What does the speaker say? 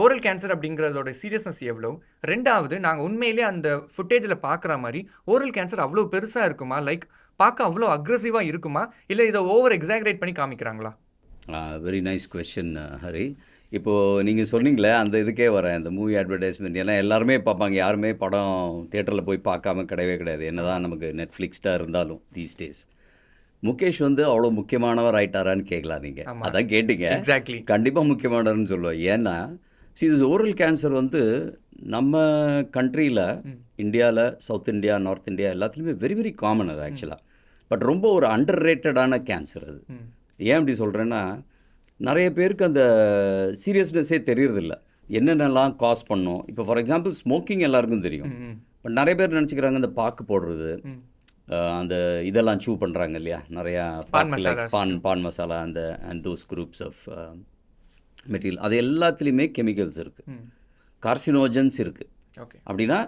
Oral cancer அப்படிங்கிறதோட seriousness எவ்வளோ ரெண்டாவது நாங்கள் உண்மையிலேயே அந்த ஃபுட்டேஜில் பார்க்குற மாதிரி ஓரல் கேன்சர் அவ்வளோ பெருசாக இருக்குமா? லைக் பார்க்க அவ்வளோ அக்ரெசிவாக இருக்குமா? இல்லை இதை ஓவர் எக்ஸாகரேட் பண்ணி காமிக்கிறாங்களா? Very nice question Hari. இப்போது நீங்கள் சொன்னீங்களே அந்த இதுக்கே வரேன். அந்த மூவி அட்வர்டைஸ்மெண்ட் ஏன்னா எல்லாருமே பார்ப்பாங்க. யாருமே படம் தேட்டரில் போய் பார்க்காம கிடையவே கிடையாது. என்னதான் நமக்கு நெட்ஃப்ளிக்ஸ்டாக இருந்தாலும் தீஸ் டேஸ் முகேஷ் வந்து அவ்வளோ முக்கியமானவர் ஆயிட்டாரான்னு கேட்கலாம் நீங்கள். அதான் கேட்டீங்க. எக்ஸாக்ட்லி கண்டிப்பாக முக்கியமானவர்னு சொல்லுவேன். ஏன்னா see this ஓரல் கேன்சர் வந்து நம்ம கண்ட்ரியில் இந்தியாவில் சவுத் இந்தியா நார்த் இந்தியா எல்லாத்துலேயுமே வெரி வெரி காமன் அது ஆக்சுவலாக பட் ரொம்ப ஒரு அண்டர் ரேட்டடான கேன்சர் அது ஏன் அப்படி சொல்கிறேன்னா நிறைய பேருக்கு அந்த சீரியஸ்னஸே தெரியறதில்ல. என்னென்னலாம் காஸ் பண்ணும்? இப்போ ஃபார் எக்ஸாம்பிள் ஸ்மோக்கிங் எல்லாருக்கும் தெரியும். பட் நிறைய பேர் நினச்சிக்கிறாங்க இந்த பாக்கு போடுறது அந்த இதெல்லாம் சூ பண்ணுறாங்க இல்லையா? நிறையா. பான் பான் மசாலா அந்த and those groups of material அது எல்லாத்துலேயுமே கெமிக்கல்ஸ் இருக்குது கார்சினோஜன்ஸ் இருக்குது ஓகே. அப்படின்னா